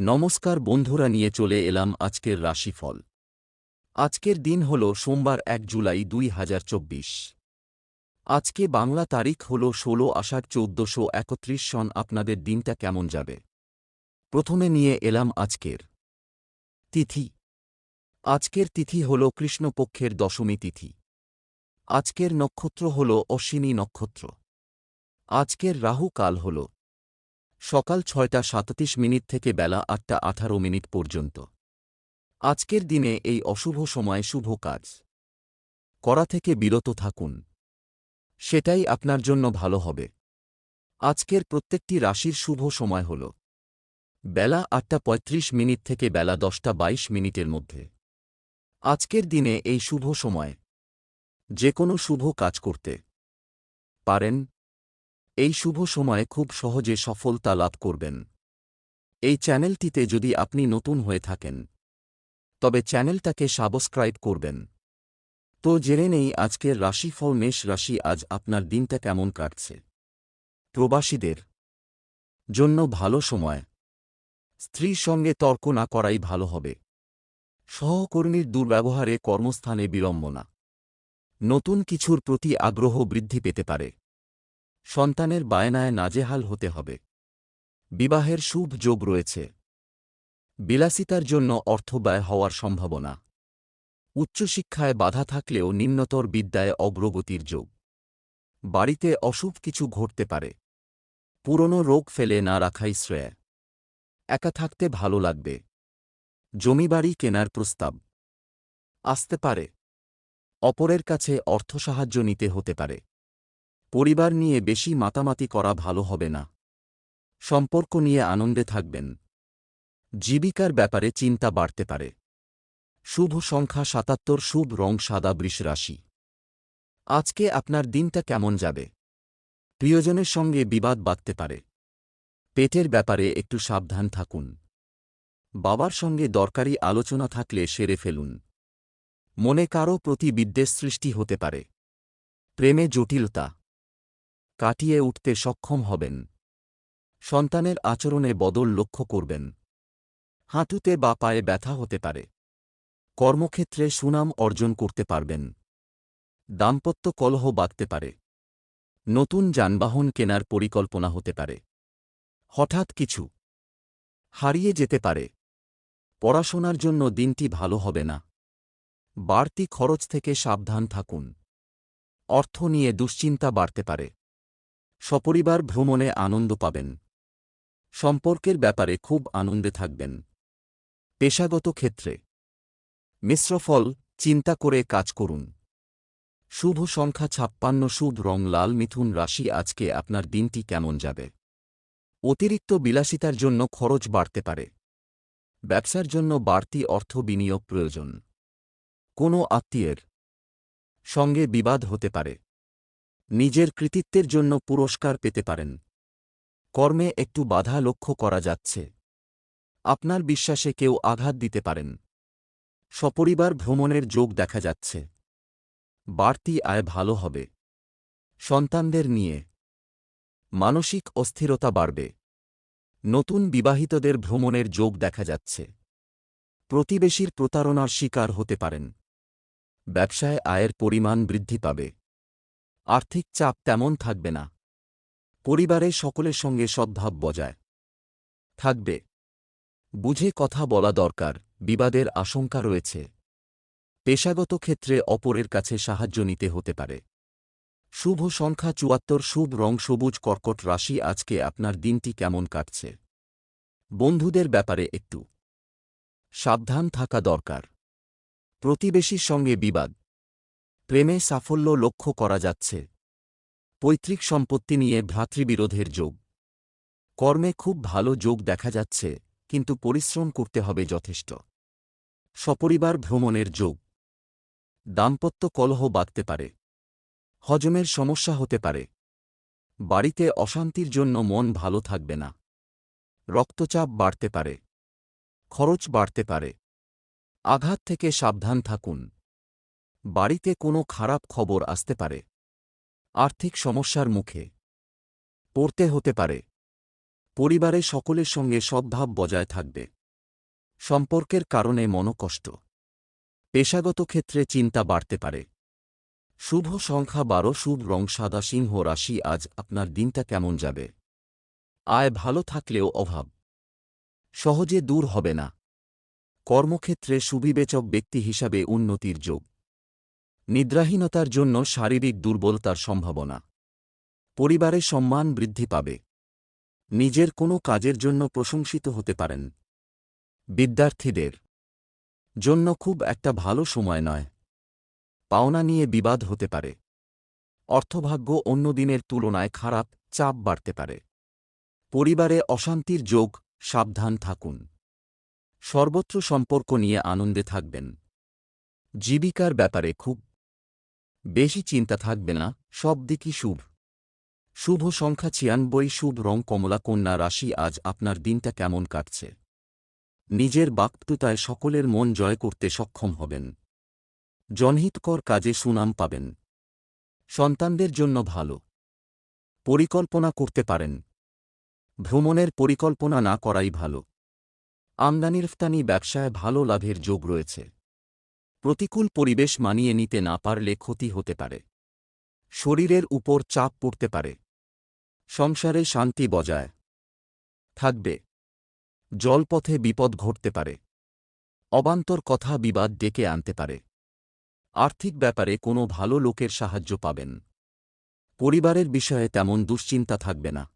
নমস্কার বন্ধুরা, নিয়ে চলে এলাম আজকের রাশিফল। আজকের দিন হল সোমবার এক জুলাই দুই হাজার চব্বিশ। আজকে বাংলা তারিখ হল ষোলো আষাঢ় চৌদ্দশো একত্রিশ সন। আপনাদের দিনটা কেমন যাবে? প্রথমে নিয়ে এলাম আজকের তিথি। আজকের তিথি হল কৃষ্ণপক্ষের দশমী তিথি। আজকের নক্ষত্র হল অশ্বিনী নক্ষত্র। আজকের রাহু কাল হল সকাল ছয়টা সাতত্রিশ মিনিট থেকে বেলা আটটা আঠারো মিনিট পর্যন্ত। আজকের দিনে এই অশুভ সময়ে শুভ কাজ। করা থেকে বিরত থাকুন। সেটাই আপনার জন্য ভালো হবে। আজকের প্রত্যেকটি রাশির শুভ সময় হল বেলা আটটা পঁয়ত্রিশ মিনিট থেকে বেলা দশটা বাইশ মিনিটের মধ্যে। আজকের দিনে এই শুভ সময় যে কোনো শুভ কাজ করতে পারেন। এই শুভ সময়ে খুব সহজে সফলতা লাভ করবেন। এই চ্যানেলটিতে যদি আপনি নতুন হয়ে থাকেন, তবে চ্যানেলটাকে সাবস্ক্রাইব করবেন। তো জেনে নেই আজকের রাশিফল মেষ রাশি আজ আপনার দিনটা কেমন কাটছে। প্রবাসীদের জন্য ভালো সময়। স্ত্রীর সঙ্গে তর্ক না করাই ভালো হবে। সহকর্মীর দুর্ব্যবহারে কর্মস্থানে বিড়ম্বনা। নতুন কিছুর প্রতি আগ্রহ বৃদ্ধি পেতে পারে। সন্তানের বায়নায় নাজেহাল হতে হবে। বিবাহের শুভ যোগ রয়েছে। বিলাসিতার জন্য অর্থ ব্যয় হওয়ার সম্ভাবনা। উচ্চশিক্ষায় বাধা থাকলেও নিম্নতর বিদ্যায় অগ্রগতির যোগ। বাড়িতে অশুভ কিছু ঘটতে পারে। পুরনো রোগ ফেলে না রাখাই শ্রেয়। একা থাকতে ভালো লাগবে। জমিবাড়ি কেনার প্রস্তাব। আসতে পারে। অপরের কাছে অর্থ সাহায্য নিতে হতে পারে। পরিবার নিয়ে বেশি মাতামাতি করা ভালো হবে না। সম্পর্ক নিয়ে আনন্দে থাকবেন। জীবিকার ব্যাপারে চিন্তা বাড়তে পারে। শুভ সংখ্যা সাতাত্তর, শুভ রং সাদা বৃষ রাশি। আজকে আপনার দিনটা কেমন যাবে? প্রিয়জনের সঙ্গে বিবাদ বাঁধতে পারে। পেটের ব্যাপারে একটু সাবধান থাকুন। বাবার সঙ্গে দরকারি আলোচনা থাকলে সেরে ফেলুন। মনে কারও প্রতি বিদ্বেষ সৃষ্টি হতে পারে। প্রেমে জটিলতা। কাটিয়ে উঠতে সক্ষম হবেন। সন্তানের আচরণে বদল লক্ষ্য করবেন। হাঁটুতে বা পায়ে ব্যথা হতে পারে। কর্মক্ষেত্রে সুনাম অর্জন করতে পারবেন। দাম্পত্য কলহ বাঁধতে পারে। নতুন যানবাহন কেনার পরিকল্পনা হতে পারে। হঠাৎ কিছু হারিয়ে যেতে পারে। পড়াশোনার জন্য দিনটি ভালো হবে না। বাড়তি খরচ থেকে সাবধান থাকুন। অর্থ নিয়ে দুশ্চিন্তা বাড়তে পারে। সপরিবার ভ্রমণে আনন্দ পাবেন। সম্পর্কের ব্যাপারে খুব আনন্দে থাকবেন। পেশাগত ক্ষেত্রে। মিশ্র ফল, চিন্তা করে কাজ করুন। শুভ সংখ্যা ছাপ্পান্ন, শুভ রং, লাল, মিথুন রাশি, আজকে আপনার দিনটি কেমন যাবে? অতিরিক্ত বিলাসিতার জন্য খরচ বাড়তে পারে। ব্যবসার জন্য বাড়তি অর্থ বিনিয়োগ প্রয়োজন। কোনো আত্মীয়ের সঙ্গে বিবাদ হতে পারে। নিজের কৃতিত্বের জন্য পুরস্কার পেতে পারেন। কর্মে একটু বাধা লক্ষ্য করা যাচ্ছে। আপনার বিশ্বাসে কেউ আঘাত দিতে পারেন। সপরিবার ভ্রমণের যোগ দেখা যাচ্ছে। বাড়তি আয় ভালো হবে। সন্তানদের নিয়ে। মানসিক অস্থিরতা বাড়বে। নতুন বিবাহিতদের ভ্রমণের যোগ দেখা যাচ্ছে। প্রতিবেশীর প্রতারণার শিকার হতে পারেন। ব্যবসায় আয়ের পরিমাণ বৃদ্ধি পাবে। আর্থিক চাপ তেমন থাকবে না। পরিবারে সকলের সঙ্গে সদ্ভাব বজায় থাকবে। বুঝে কথা বলা দরকার, বিবাদের আশঙ্কা রয়েছে। পেশাগত ক্ষেত্রে অপরের কাছে সাহায্য নিতে হতে পারে। শুভ সংখ্যা চুয়াত্তর, শুভ রং, সবুজ, কর্কট রাশি, আজকে আপনার দিনটি কেমন কাটছে? বন্ধুদের ব্যাপারে একটু সাবধান থাকা দরকার। প্রতিবেশীর সঙ্গে বিবাদ প্রেমে সাফল্য লক্ষ্য করা যাচ্ছে। পৈতৃক সম্পত্তি নিয়ে ভ্রাতৃবিরোধের যোগ। কর্মে খুব ভালো যোগ দেখা যাচ্ছে, কিন্তু পরিশ্রম করতে হবে যথেষ্ট। সপরিবার ভ্রমণের যোগ। দাম্পত্য কলহ বাঁধতে পারে। হজমের সমস্যা হতে পারে। বাড়িতে অশান্তির জন্য মন ভালো থাকবে না। রক্তচাপ বাড়তে পারে। খরচ বাড়তে পারে। আঘাত থেকে সাবধান থাকুন। বাড়িতে কোনো খারাপ খবর আসতে পারে। আর্থিক সমস্যার মুখে পড়তে হতে পারে। পরিবারে সকলের সঙ্গে সদ্ভাব বজায় থাকবে। সম্পর্কের কারণে মনকষ্ট। পেশাগত ক্ষেত্রে চিন্তা বাড়তে পারে। শুভ সংখ্যা বারো, শুভ রং সাদা, সিংহ রাশি, আজ আপনার দিনটা কেমন যাবে? আয় ভালো থাকলেও অভাব। সহজে দূর হবে না। কর্মক্ষেত্রে সুবিবেচক ব্যক্তি হিসাবে উন্নতির যোগ। নিদ্রাহীনতার জন্য শারীরিক দুর্বলতার সম্ভাবনা। পরিবারে সম্মান বৃদ্ধি পাবে। নিজের কোনো কাজের জন্য প্রশংসিত হতে পারেন। বিদ্যার্থীদের জন্য খুব একটা ভালো সময় নয়। পাওনা নিয়ে বিবাদ হতে পারে। অর্থভাগ্য অন্য দিনের তুলনায় খারাপ, চাপ বাড়তে পারে। পরিবারে অশান্তির যোগ, সাবধান থাকুন। সর্বত্র সম্পর্ক নিয়ে আনন্দে থাকবেন। জীবিকার ব্যাপারে খুব বেশি চিন্তা থাকবে না, সব দিকই শুভ। শুভ সংখ্যা ছিয়ানব্বই, শুভ রং কমলা, কন্যা রাশি, আজ আপনার দিনটা কেমন কাটছে? নিজের বাক্তুতায় সকলের মন জয় করতে সক্ষম হবেন। জনহিতকর কাজে সুনাম পাবেন। সন্তানদের জন্য ভালো। পরিকল্পনা করতে পারেন। ভ্রমণের পরিকল্পনা না করাই ভালো। আমদানিরফতানি ব্যবসায় ভালো লাভের যোগ রয়েছে। প্রতিকূল পরিবেশ মানিয়ে নিতে না পারলে ক্ষতি হতে পারে। শরীরের উপর চাপ পড়তে পারে। সংসারে শান্তি বজায় থাকবে। জলপথে বিপদ ঘটতে পারে। অবান্তর কথা বিবাদ ডেকে আনতে পারে। আর্থিক ব্যাপারে কোনো ভালো লোকের সাহায্য পাবেন। পরিবারের বিষয়ে তেমন দুশ্চিন্তা থাকবে না।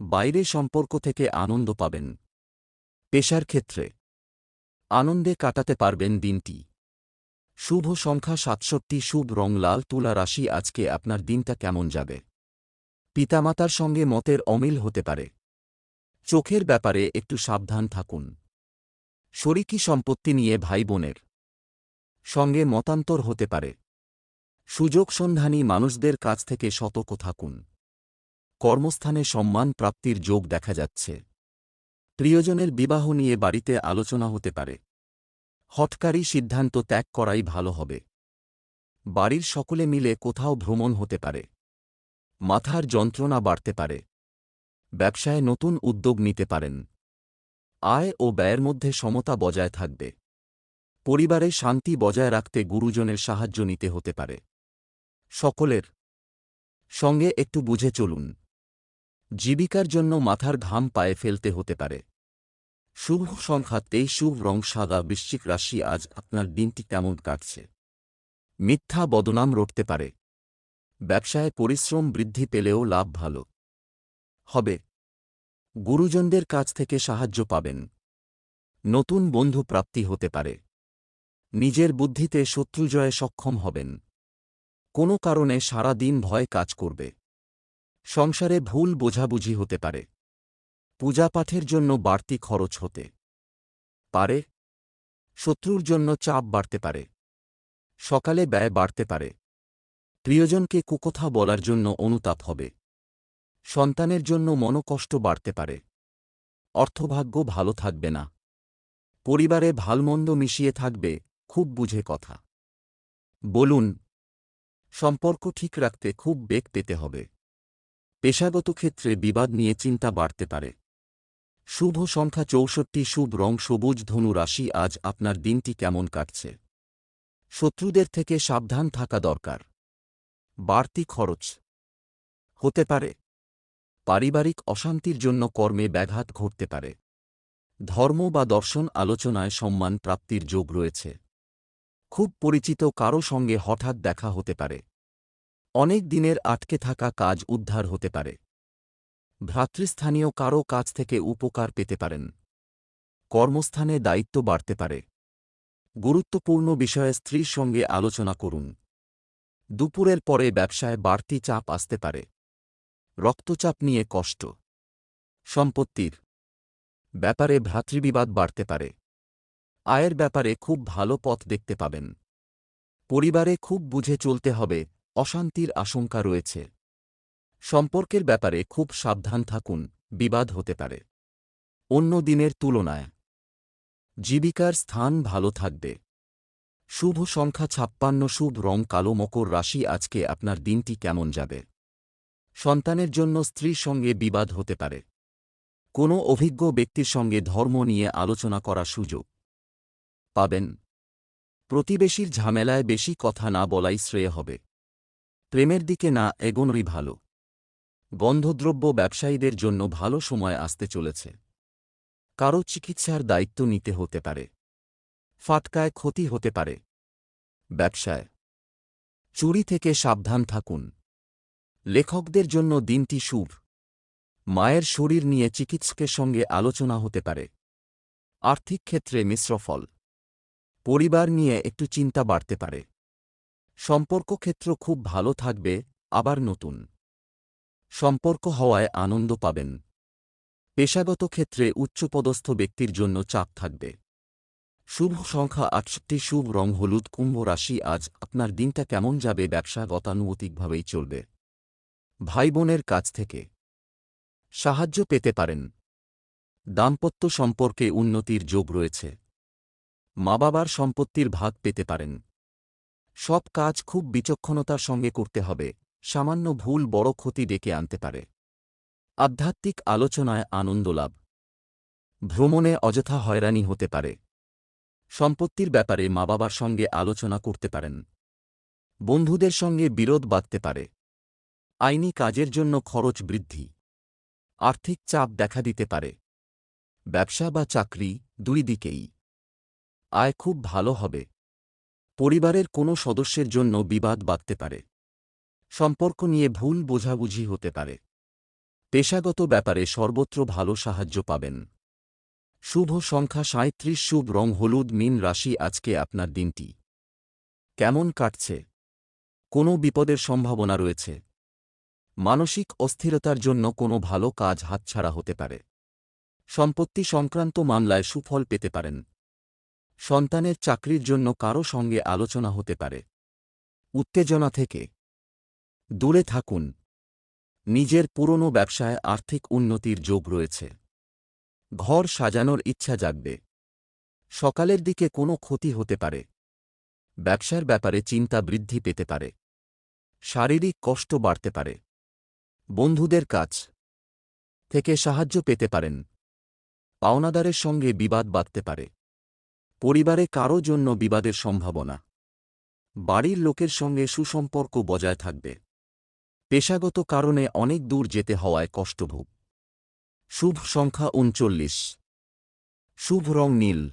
বাইরে সম্পর্ক থেকে আনন্দ পাবেন। পেশার ক্ষেত্রে আনন্দে কাটাতে পারবেন দিনটি। শুভ সংখ্যা সাতষট্টি, শুভ রং লাল, তুলা রাশি, আজকে আপনার দিনটা কেমন যাবে? পিতামাতার সঙ্গে মতের অমিল হতে পারে। চোখের ব্যাপারে একটু সাবধান থাকুন। শরিকি সম্পত্তি নিয়ে ভাই বোনের সঙ্গে মতান্তর হতে পারে। সুযোগ সন্ধানী মানুষদের কাছ থেকে সতর্ক থাকুন। কর্মস্থানে সম্মান প্রাপ্তির যোগ দেখা যাচ্ছে। প্রিয়জনের বিবাহ নিয়ে বাড়িতে আলোচনা হতে পারে। হটকারী সিদ্ধান্ত ত্যাগ করাই ভালো হবে। বাড়ির সকলে মিলে কোথাও ভ্রমণ হতে পারে। মাথার যন্ত্রণা বাড়তে পারে। ব্যবসায় নতুন উদ্যোগ নিতে পারেন। আয় ও ব্যয়ের মধ্যে সমতা বজায় থাকবে। পরিবারে শান্তি বজায় রাখতে গুরুজনের সাহায্য নিতে হতে পারে। সকলের সঙ্গে একটু বুঝে চলুন। জীবিকার জন্য মাথার ঘাম পায়ে ফেলতে হতে পারে। শুভ সংখ্যা তেইশ, শুভ রং সাদা, বৃশ্চিক রাশি, আজ আপনার দিনটি কেমন কাটছে? মিথ্যা বদনাম রটতে পারে। ব্যবসায় পরিশ্রম বৃদ্ধি পেলেও লাভ ভালো। হবে। গুরুজনদের কাছ থেকে সাহায্য পাবেন। নতুন বন্ধু প্রাপ্তি হতে পারে। নিজের বুদ্ধিতে শত্রুজয়ে সক্ষম হবেন। কোনো কারণে সারা দিন ভয় কাজ করবে। সংসারে ভুল বোঝাবুঝি হতে পারে। পূজাপাঠের জন্য বাড়তি খরচ হতে পারে, শত্রুর জন্য চাপ বাড়তে পারে, সকালে ব্যয় বাড়তে পারে। প্রিয়জনকে কুকথা বলার জন্য অনুতাপ হবে, সন্তানের জন্য মনকষ্ট বাড়তে পারে। অর্থভাগ্য ভালো থাকবে না, পরিবারে ভালমন্দ মিশিয়ে থাকবে, খুব বুঝে কথা। বলুন, সম্পর্ক ঠিক রাখতে খুব বেগ পেতে হবে। পেশাগত ক্ষেত্রে বিবাদ নিয়ে চিন্তা বাড়তে পারে। শুভ সংখ্যা চৌষট্টি, শুভ রং, সবুজ ধনু রাশি, আজ আপনার দিনটি কেমন কাটছে? শত্রুদের থেকে সাবধান থাকা দরকার। বাড়তি খরচ। হতে পারে। পারিবারিক অশান্তির জন্য কর্মে ব্যাঘাত ঘটতে পারে। ধর্ম বা দর্শন আলোচনায় সম্মান প্রাপ্তির যোগ রয়েছে। খুব পরিচিত কারও সঙ্গে হঠাৎ দেখা হতে পারে। অনেক দিনের আটকে থাকা কাজ উদ্ধার হতে পারে। ভ্রাতৃস্থানীয় কারও কাছ থেকে উপকার পেতে পারেন। কর্মস্থানে দায়িত্ব বাড়তে পারে। গুরুত্বপূর্ণ বিষয়ে স্ত্রীর সঙ্গে আলোচনা করুন। দুপুরের পরে ব্যবসায় বাড়তি চাপ আসতে পারে। রক্তচাপ নিয়ে কষ্ট। সম্পত্তির ব্যাপারে ভ্রাতৃবিবাদ বাড়তে পারে। আয়ের ব্যাপারে খুব ভালো পথ দেখতে পাবেন। পরিবারে খুব বুঝে চলতে হবে, অশান্তির আশঙ্কা রয়েছে। সম্পর্কের ব্যাপারে খুব সাবধান থাকুন, বিবাদ হতে পারে। অন্য দিনের তুলনায়। জীবিকার স্থান ভালো থাকবে। শুভ সংখ্যা ছাপ্পান্ন, শুভ রং কালো মকর রাশি আজকে আপনার দিনটি কেমন যাবে? সন্তানের জন্য স্ত্রীর সঙ্গে বিবাদ হতে পারে। কোনো অভিজ্ঞ ব্যক্তির সঙ্গে ধর্ম নিয়ে আলোচনা করার সুযোগ। পাবেন। প্রতিবেশীর ঝামেলায় বেশি কথা না বলাই শ্রেয় হবে। প্রেমের দিকে না এগোনোই ভালো। গন্ধদ্রব্য ব্যবসায়ীদের জন্য ভালো সময় আসতে চলেছে। কারও চিকিৎসার দায়িত্ব নিতে হতে পারে। ফাটকায় ক্ষতি হতে পারে। ব্যবসায়। চুরি থেকে সাবধান থাকুন। লেখকদের জন্য দিনটি শুভ। মায়ের শরীর নিয়ে চিকিৎসকের সঙ্গে আলোচনা হতে পারে। আর্থিক ক্ষেত্রে মিশ্র ফল। পরিবার নিয়ে একটু চিন্তা বাড়তে পারে। সম্পর্ক ক্ষেত্র খুব ভালো থাকবে, আবার নতুন। সম্পর্ক হওয়ায় আনন্দ পাবেন। পেশাগত ক্ষেত্রে উচ্চপদস্থ ব্যক্তির জন্য চাপ থাকবে। শুভ সংখ্যা আটষট্টি, শুভ রং হলুদ, কুম্ভ রাশি, আজ আপনার দিনটা কেমন যাবে ব্যবসা গতানুগতিকভাবেই চলবে। ভাই বোনের কাছ থেকে সাহায্য পেতে পারেন। দাম্পত্য সম্পর্কে উন্নতির যোগ রয়েছে। মা বাবার সম্পত্তির ভাগ পেতে পারেন। সব কাজ খুব বিচক্ষণতার সঙ্গে করতে হবে। সামান্য ভুল বড় ক্ষতি ডেকে আনতে পারে। আধ্যাত্মিক আলোচনায় আনন্দ লাভ। ভ্রমণে অযথা হয়রানি হতে পারে। সম্পত্তির ব্যাপারে মা বাবার সঙ্গে আলোচনা করতে পারেন। বন্ধুদের সঙ্গে বিরোধ বাঁধতে পারে। আইনি কাজের জন্য খরচ বৃদ্ধি। আর্থিক চাপ দেখা দিতে পারে। ব্যবসা বা চাকরি দুই দিকেই। আয় খুব ভালো হবে। পরিবারের কোনো সদস্যের জন্য বিবাদ বাঁধতে পারে। সম্পর্ক নিয়ে ভুল বোঝাবুঝি হতে পারে। পেশাগত ব্যাপারে সর্বত্র ভালো সাহায্য পাবেন। শুভ সংখ্যা সাঁত্রিশ শুভ রং হলুদ, মিন রাশি আজকে আপনার দিনটি। কেমন কাটছে? কোনো বিপদের সম্ভাবনা রয়েছে। মানসিক অস্থিরতার জন্য কোনো ভালো কাজ হাতছাড়া হতে পারে। সম্পত্তি সংক্রান্ত মামলায় সুফল পেতে পারেন। সন্তানের চাকরির জন্য কারও সঙ্গে আলোচনা হতে পারে। উত্তেজনা থেকে দূরে থাকুন। নিজের পুরনো ব্যবসায় আর্থিক উন্নতির যোগ রয়েছে। ঘর সাজানোর ইচ্ছা জাগবে। সকালের দিকে কোনো ক্ষতি হতে পারে। ব্যবসার ব্যাপারে চিন্তা বৃদ্ধি পেতে পারে। শারীরিক কষ্ট বাড়তে পারে। বন্ধুদের কাজ থেকে সাহায্য পেতে পারেন। পাওনাদারের সঙ্গে বিবাদ বাঁধতে পারে। পরিবারে কারও জন্য বিবাদের সম্ভাবনা। বাড়ির লোকের সঙ্গে সুসম্পর্ক বজায় থাকবে। পেশাগত কারণে অনেক দূর যেতে হওয়ায় কষ্টভোগ। শুভ সংখ্যা উনচল্লিশ। শুভ রং নীল।